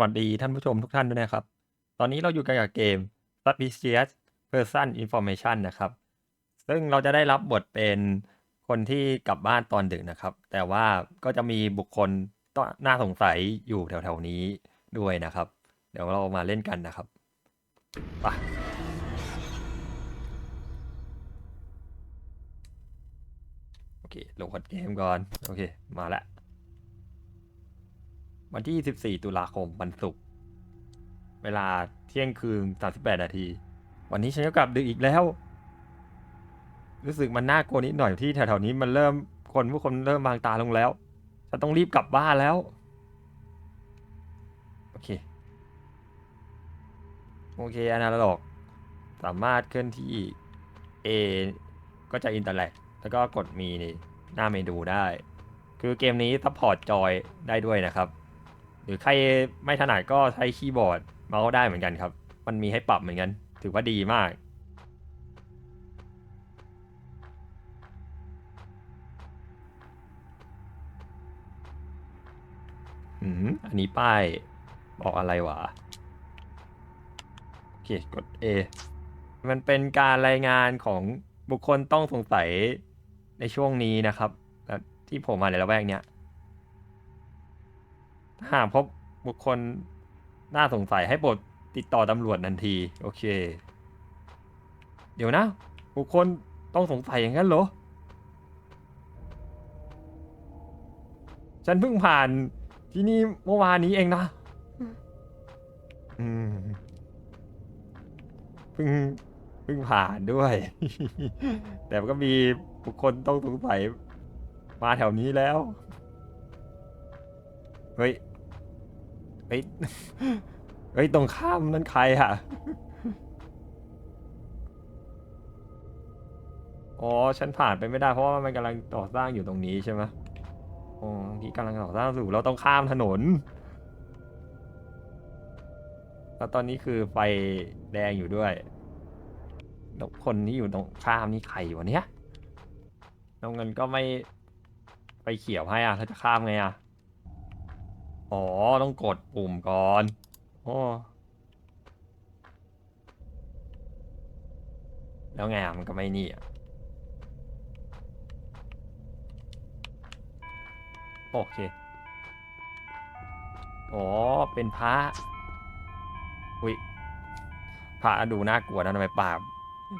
วัสดีท่านผู้ชมทุกท่านด้วยนะครับ ตอนนี้เราอยู่กันกับเกม Suspicious Person Information นะครับ ซึ่งเราจะได้รับบทเป็นคนที่กลับบ้านตอนดึกนะครับ แต่ว่าก็จะมีบุคคลต้องน่าสงสัยอยู่แถวๆนี้ด้วยนะครับ เดี๋ยวเรามาเล่นกันนะครับไปโอเคลงกดเกมก่อน โอเค มาแล้ว วันที่ 24 ตุลาคมวันศุกร์เวลาเที่ยงคืน 38 นาที วันนี้ฉันก็กลับดึกอีกแล้ว รู้สึกมันน่ากลัวนิดหน่อยที่แถวๆนี้มันเริ่มคนผู้คนเริ่มบางตาลงแล้ว ฉันต้องรีบกลับบ้านแล้ว โอเค โอเคอนาล็อก สามารถเคลื่อนที่ A ก็จะอินเตอร์แลกแล้วก็กดมีนี่หน้าเมนูได้ คือเกมนี้ซัพพอร์ตจอยได้ด้วยนะครับ หรือใครไม่ถนัดก็ใช้คีย์บอร์ดเมาส์ได้เหมือนกันครับ มันมีให้ปรับเหมือนกัน ถือว่าดีมาก อืม อันนี้ป้ายบอกอะไรวะ โอเค กด A มันเป็นการรายงานของบุคคลต้องสงสัยในช่วงนี้นะครับแล้วที่ผมมาในละแวกเนี้ย หากพบบุคคลน่าสงสัยให้โปรดติดต่อตำรวจทันที โอเค เดี๋ยวนะ บุคคลต้องสงสัยอย่างนั้นเหรอ ฉันเพิ่งผ่านที่นี่เมื่อวานนี้เองนะ อืมเพิ่งเพิ่งผ่านด้วย แต่ก็มีบุคคลต้องสงสัยมาแถวนี้แล้ว เฮ้ย เฮ้ยเฮ้ยตรงข้ามนั่นใครอะอ๋อฉันผ่านไปไม่ได้เพราะว่ามันกำลังก่อสร้างอยู่ตรงนี้ใช่ไหมอ๋อที่กำลังก่อสร้างอยู่เราต้องข้ามถนน แล้วตอนนี้คือไฟแดงอยู่ด้วยแล้วคนที่อยู่ตรงข้ามนี่ใครวะเนี้ยน้องเงินก็ไม่ไฟเขียวให้อะแล้วจะข้ามไงอะ อ๋อ ต้องกดปุ่มก่อนโอ้แล้วไงอะมันก็ไม่นี่อะโอเค อ๋อ เป็นพระอุ้ยพระดูน่ากลัวนะทำไมปาก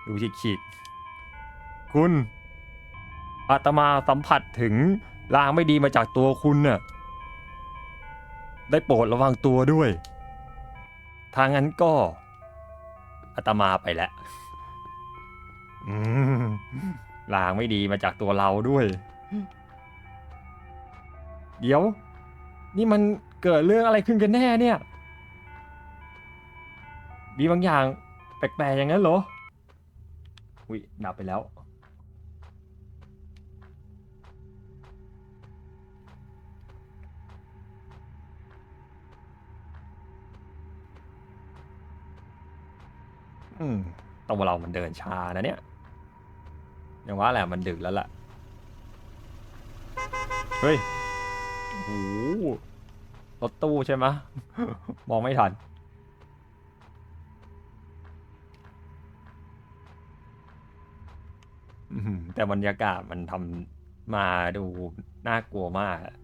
ดูฉีกๆคุณอาตมาสัมผัสถึงลางไม่ดีมาจากตัวคุณน่ะ ได้โปรดระวังตัวด้วย ทางนั้นก็อาตมาไปแล้วอืมลางไม่ดีมาจากตัวเราด้วย เดี๋ยว นี่มันเกิดเรื่องอะไรขึ้นกันแน่เนี่ย มีบางอย่างแปลกๆอย่างนั้นเหรอ อุ้ยดับไปแล้ว อืมตัวเรามันเดินช้านะเนี่ยอย่างว่าแหละมันดึกแล้วล่ะเฮ้ยโอ้โหรถตู้ใช่ไหมะมองไม่ทันอืมแต่บรรยากาศมันทำมาดูน่ากลัวมากอะ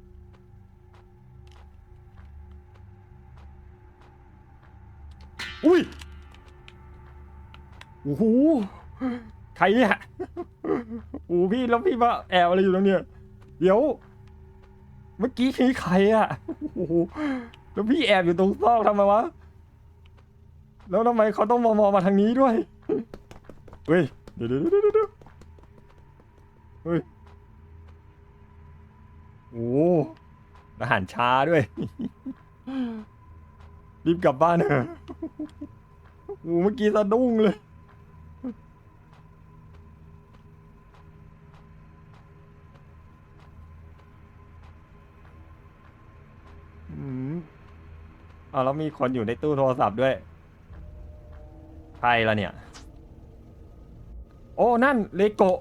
อุ้ย โอ้โหใครเนี่ยโอ้หพี่แล้วพี่มาแอบอะไรอยู่ตรงเนี้ยเดี๋ยว เมื่อกี้คือใครอะโอ้โหแล้วพี่แอบอยู่ตรงซอกทำไมวะ แล้วทำไมเขาต้องมามองมาทางนี้ด้วย เฮ้ย เดี๋ยวเดี๋ยวเดี๋ยวเดี๋ยวเฮ้ย โอ้โหอาหารช้าด้วย รีบกลับบ้านเถอะโอ้เมื่อกี้สะดุ้งเลย เอาแล้วมีคนอยู่ในตู้โทรศัพท์ด้วย ใครละเนี่ย โอ้นั่นเลโกะ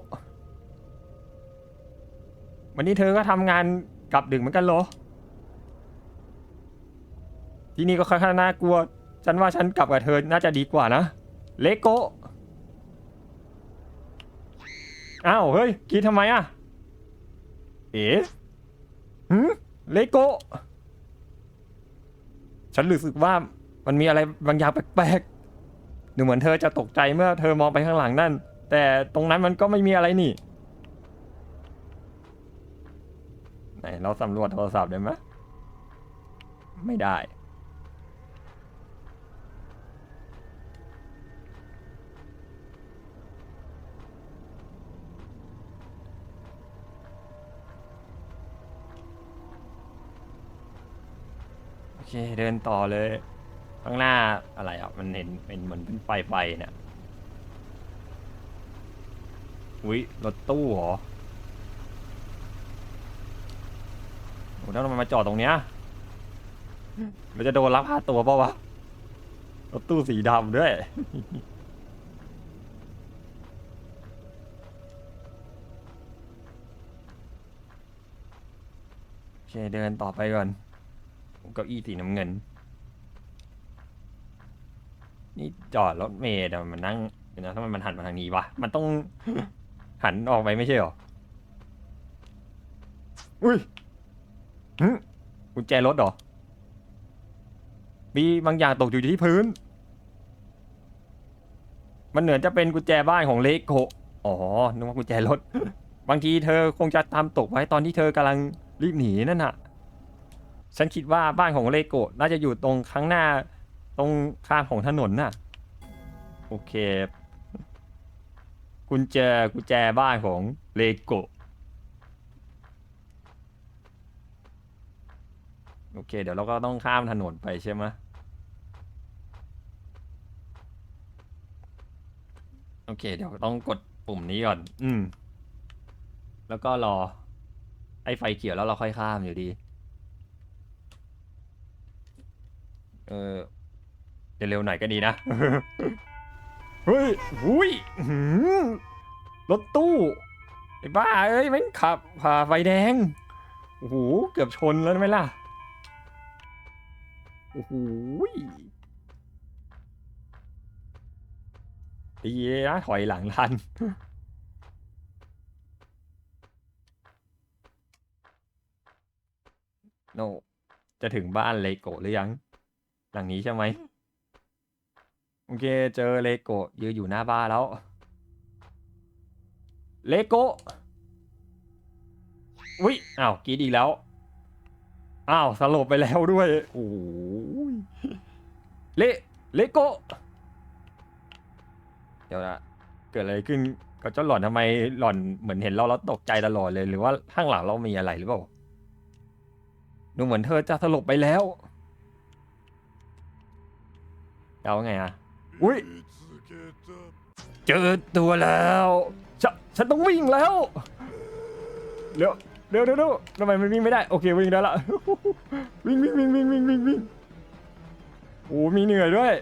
วันนี้เธอก็ทำงานกลับดึกเหมือนกันเหรอ ที่นี่ก็ค่อนข้างน่ากลัว ฉันว่าฉันกลับกับเธอน่าจะดีกว่านะ เลโกะอ้าวเฮ้ยคิดทำไมอะเอ๋หืมเลโกะ ฉันรู้สึกว่ามันมีอะไรบางอย่างแปลกๆ ดูเหมือนเธอจะตกใจเมื่อเธอมองไปข้างหลังนั่น แต่ตรงนั้นมันก็ไม่มีอะไรนี่ ไหนเราสำรวจโทรศัพท์ได้ไหมไม่ได้ เคเดินต่อเลย ข้างหน้าอะไรอะ มันเห็นเป็นเหมือนเป็นไฟไฟเนี่ยอุ้ยรถตู้เหรอโอ้แล้วทำไมมาจอดตรงเนี้ยเราจะโดนลักพาตัวเปล่าวะรถตู้สีดำด้วย โอเคเดินต่อไปก่อน เก้าอี้สีน้ำเงิน นี่จอดรถเมล์แต่มันนั่งเดี๋ยวนะทำไมมันหันมาทางนี้วะ มันต้อง หันออกไปไม่ใช่หรอ อุ้ยหึกุญแจรถเหรอ มีบางอย่างตกอยู่ที่พื้น มันเหมือนจะเป็นกุญแจบ้านของเลโกะอ๋อ นึกว่ากุญแจรถ บางทีเธอคงจะตามตกไว้ตอนที่เธอกำลังรีบหนีนั่นน่ะ ฉันคิดว่าบ้านของเลโกะน่าจะอยู่ตรงข้างหน้า ตรงข้างของถนนน่ะ โอเค กุญแจกุญแจบ้านของเลโกะโอเค เดี๋ยวเราก็ต้องข้ามถนนไปใช่ไหมโอเค เดี๋ยวต้องกดปุ่มนี้ก่อน อืม แล้วก็รอ ไอ้ไฟเขียวแล้วเราค่อยข้ามอยู่ดี เออเร็วๆหน่อยก็ดีนะ เฮ้ยหุยหือรถตู้ไอ้บ้าเอ้ยแม่งขับผ่าไฟแดง โอ้โห เกือบชนแล้วไหมล่ะ โอ้โหดีนะถอยหลังทัน โน จะถึงบ้านเลโกหรือยัง หลังนี้ใช่ไหมโอเค เจอเลโกะยืนอยู่หน้าบ้านแล้ว เลโกะอุ้ยอ้าวกรีดอีกแล้ว อ้าวสลบไปแล้วด้วยโอ้ยเลเลโกะเดี๋ยวนะเกิดอะไรขึ้นกับเจ้าหล่อนทำไมหล่อนเหมือนเห็นเราแล้วตกใจตลอดเลย หรือว่าข้างหลังเรามีอะไรหรือเปล่าดูเหมือนเธอจะสลบไปแล้ว เอาไงอะอุ้ยเจอตัวแล้วฉันฉันต้องวิ่งแล้วเร็วเร็วเร็วเร็วทำไมมันวิ่งไม่ได้โอเควิ่งได้ละวิ่งวิ่งวิ่งวิ่งวิ่งวิ่งวิ่งโอ้มีเหนื่อยด้วย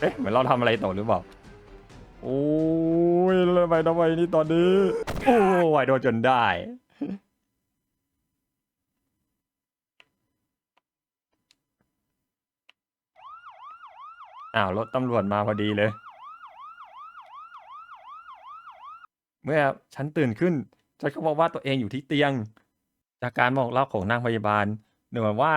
เอ๊ะเหมือนเราทำอะไรต่อหรือเปล่าโอ้ยแล้วทำไมทำไมนี่ตอนนี้โอ้ยโดนจนได้ อ้าวรถตำรวจมาพอดีเลย เมื่อฉันตื่นขึ้น ฉันก็บอกว่าตัวเองอยู่ที่เตียง จากการบอกเล่าของนางพยาบาลเหมือนว่า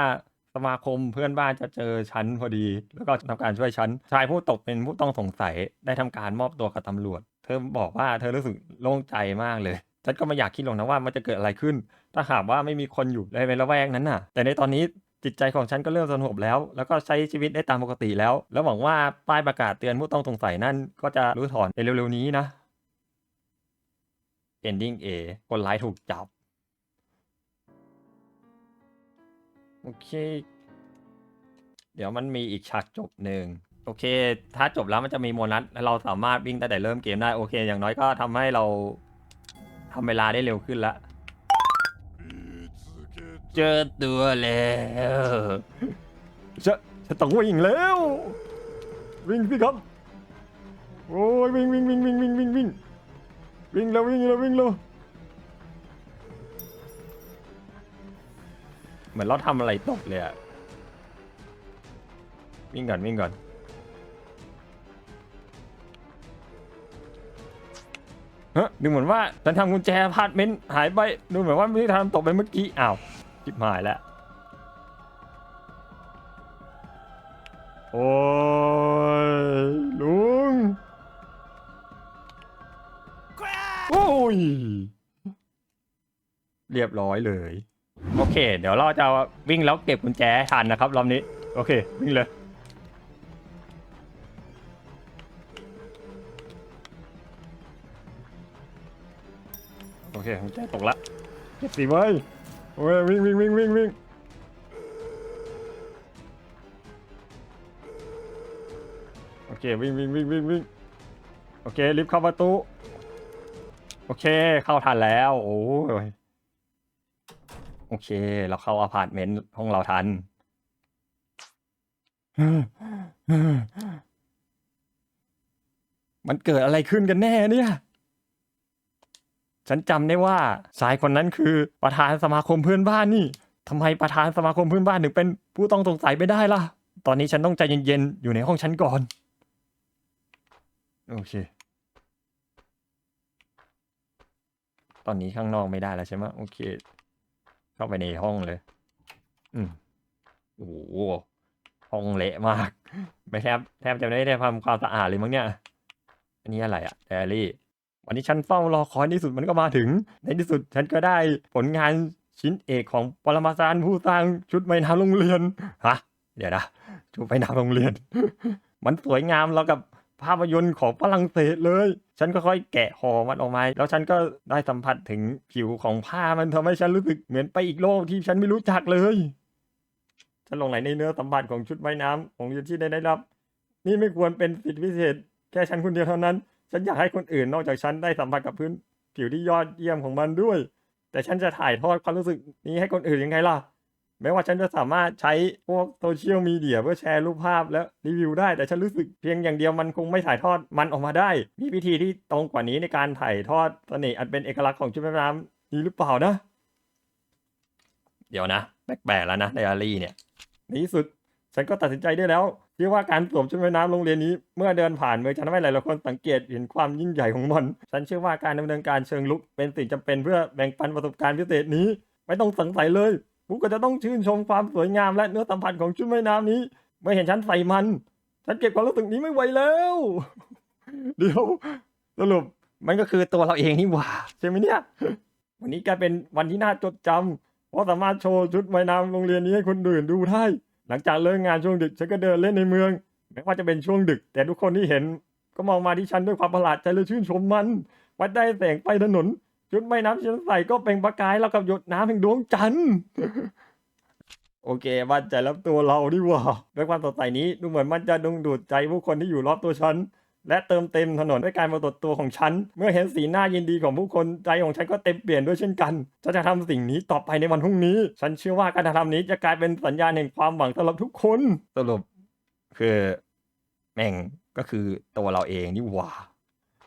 สมาคมเพื่อนบ้านจะเจอฉันพอดี แล้วก็ทำการช่วยฉันชายผู้ตกเป็นผู้ต้องสงสัยได้ทำการมอบตัวกับตำรวจ เธอบอกว่าเธอรู้สึกโล่งใจมากเลยฉันก็ไม่อยากคิดหรอกนะว่ามันจะเกิดอะไรขึ้น ถ้าหากว่าไม่มีคนอยู่ในละแวกนั้นน่ะ แต่ในตอนนี้ จิตใจของฉันก็เริ่มสงบแล้ว แล้วก็ใช้ชีวิตได้ตามปกติแล้ว แล้วหวังว่าป้ายประกาศเตือนผู้ต้องสงสัยนั่นก็จะรู้ถอนในเร็วๆนี้นะ Ending A คนร้ายถูกจับ โอเค เดี๋ยวมันมีอีกฉากจบหนึ่งโอเค ถ้าจบแล้วมันจะมีโมนัสและเราสามารถวิ่งตั้งแต่เริ่มเกมได้ โอเค อย่างน้อยก็ทำให้เราทำเวลาได้เร็วขึ้นละ เจอตัวแล้วจะจะต้องวิ่งแล้ว วิ่งสิครับ โอ้ยวิ่งวิ่งวิ่งวิ่งวิ่งวิ่งวิ่งวิ่งแล้ววิ่งแล้ววิ่งแล้วมือนเราทำอะไรตกเลยอะวิ่งก่อนวิ่งก่อนเฮ้ยดูเหมือนว่าฉันทำกุญแจอพาร์ตเมนต์หายไป ดูเหมือนว่าไม่ได้ทำตกไปเมื่อกี้ อ้าวิบหายแล้ว โอ้ยลุง โอ้ย เรียบร้อยเลย โอเค เดี๋ยวเราจะวิ่งแล้วเก็บกุญแจให้ทันนะครับรอบนี้ โอเค วิ่งเลย โอเคกุญแจตกละ เก็บสิไว้ย โอ้ยวิ่งวิ่งวิ่งวิ่งวิ่งโอเควิ่งวิ่งวิ่งวิ่งวิ่งโอเครีบเข้าประตูโอเค เข้าทันแล้วโอ้ยโอเค เราเข้าอพาร์ตเมนต์ห้องเราทันมันเกิดอะไรขึ้นกันแน่เนี่ย ฉันจำได้ว่าชายคนนั้นคือประธานสมาคมเพื่อนบ้านนี่ทำไมประธานสมาคมเพื่อนบ้านถึงเป็นผู้ต้องสงสัยไม่ได้ล่ะ ตอนนี้ฉันต้องใจเย็นๆอยู่ในห้องฉันก่อน โอเค ตอนนี้ข้างนอกไม่ได้แล้วใช่ไหมโอเค เข้าไปในห้องเลย อืมโอ้โหห้องเละมาก ไม่แทบแทบจะไม่ได้ทำความสะอาดเลยมั้งเนี่ย อันนี้อะไรอะแดรี่ วันนี้ฉันเฝ้ารอคอยในที่สุดมันก็มาถึง ในที่สุดฉันก็ได้ผลงานชิ้นเอกของปรมาจารย์ผู้สร้างชุดว่ายน้ำโรงเรียนฮะเดี๋ยวนะชุดว่ายน้ำโรงเรียน มันสวยงามแล้วกับภาพยนตร์ของฝรั่งเศสเลย ฉันก็ค่อยแกะห่อมันออกมา แล้วฉันก็ได้สัมผัสถึงผิวของผ้ามันทำให้ฉันรู้สึกเหมือนไปอีกโลกที่ฉันไม่รู้จักเลย ฉันลงไหลในเนื้อสัมผัสของชุดว่ายน้ำของเรียนที่ได้ได้รับ นี่ไม่ควรเป็นสิทธิพิเศษ แค่ฉันคนเดียวเท่านั้น ฉันอยากให้คนอื่นนอกจากฉันได้สัมผัสกับพื้นผิวที่ยอดเยี่ยมของมันด้วย แต่ฉันจะถ่ายทอดความรู้สึกนี้ให้คนอื่นยังไงล่ะ แม้ว่าฉันจะสามารถใช้พวกโซเชียลมีเดียเพื่อแชร์รูปภาพและรีวิวได้ แต่ฉันรู้สึกเพียงอย่างเดียวมันคงไม่ถ่ายทอดมันออกมาได้ มีวิธีที่ตรงกว่านี้ในการถ่ายทอดเสน่ห์อันเป็นเอกลักษณ์ของชุดว่ายน้ำนี้หรือเปล่านะ เดี๋ยวนะแปลกๆแล้วนะไดอารี่เนี่ยในที่สุดฉันก็ตัดสินใจได้แล้ว ที่ว่าการสวมชุดว่ายน้ำโรงเรียนนี้เมื่อเดินผ่านเมื่อจะทำให้หลายคนสังเกตเห็นความยิ่งใหญ่ของมัน ฉันเชื่อว่าการดำเนินการเชิงลุกเป็นสิ่งจำเป็นเพื่อแบ่งปันประสบการณ์พิเศษนี้ ไม่ต้องสงสัยเลยผู้ก็จะต้องชื่นชมความสวยงามและเนื้อสัมผัสของชุดว่ายน้ำนี้ เมื่อเห็นฉันใส่มัน ฉันเก็บความรู้สึกนี้ไม่ไหวแล้ว เดี๋ยวสรุปมันก็คือตัวเราเองนี่หว่าใช่ไหมเนี่ย วันนี้กลายเป็นวันที่น่าจดจำเพราะสามารถโชว์ชุดว่ายน้ำโรงเรียนนี้ให้คนอื่นดูได้ หลังจากเลิกงานช่วงดึกฉันก็เดินเล่นในเมืองแม้ว่าจะเป็นช่วงดึก แต่ทุกคนที่เห็น ก็มองมาที่ฉันด้วยความประหลาดใจและชื่นชมมันวัดได้แสงไฟถนนชุดว่น้ำฉันใส่ก็เป็นประกายแล้วกับหยดน้ำแห่งดวงจันทร์โอเคมั่นใจรับตัวเราดีกว่าด้วยความสดใสนี้ดูเหมือนมันจะดึงดูดใจผู้คนที่อยู่รอบตัวฉัน และเติมเต็มถนนด้วยการปรากฏตัวของฉัน เมื่อเห็นสีหน้ายินดีของผู้คนใจของฉันก็เต็มเปลี่ยนด้วยเช่นกันฉันจะทำสิ่งนี้ต่อไปในวันพรุ่งนี้ ฉันเชื่อว่าการกระทำนี้จะกลายเป็นสัญญาณแห่งความหวังสำหรับทุกคนสรุปคือแม่งก็คือตัวเราเองนี่หว่า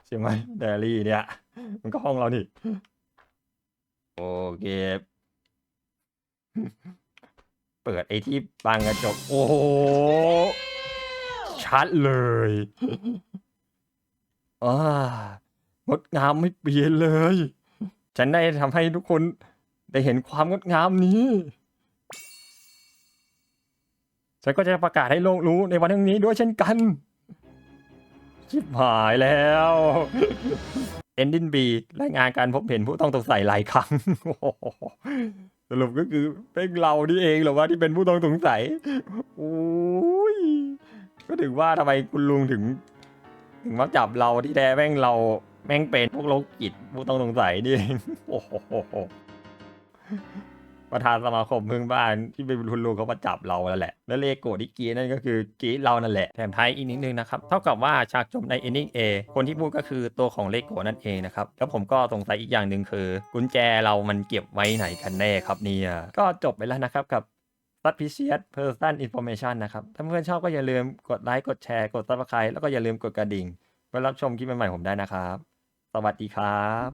ใช่ไหมเดลี่เนี่ย มันก็ห้องเรานี่โอเค เปิดไอ้ที่บังกระจกโอ้ชัดเลย อ่างดงามไม่เปลี่ยนเลย ฉันได้ทำให้ทุกคนได้เห็นความงดงามนี้ ฉันก็จะประกาศให้โลกรู้ในวันพรุ่งนี้ด้วยเช่นกัน ชิบหายแล้วเอนดินบีรายงานการพบเห็นผู้ต้องสงสัยหลายครั้งสรุปก็คือเป็นเรานี่เองหรอว่าที่เป็นผู้ต้องสงสัยโอ้ยก็ถึงว่าทำไมคุณลุงถึง ถึงมาจับเราที่แท้แม่งเราแม่งเป็นพวกโรคจิตผู้ต้องสงสัยนี่โอ้โหประธานสมาคมเพื่อนบ้านที่เป็นคุณลุงเขามาจับเราแล้วแหละ แล้วเลโกที่กีนั่นก็คือกีเรานั่นแหละ แถมท้ายอีกนิดนึงนะครับ เท่ากับว่าฉากจบใน ending A คนที่พูดก็คือตัวของเลโกนั่นเองนะครับ แล้วผมก็สงสัยอีกอย่างหนึ่งคือ กุญแจเรามันเก็บไว้ไหนกันแน่ครับเนี่ย ก็จบไปแล้วนะครับกับ suspicious person information นะครับถ้าเพื่อนชอบก็อย่าลืมกดไลค์กดแชร์กด subscribe แล้วก็อย่าลืมกดกระดิ่งเพื่อรับชมคลิปใหม่ๆผมได้นะครับ สวัสดีครับ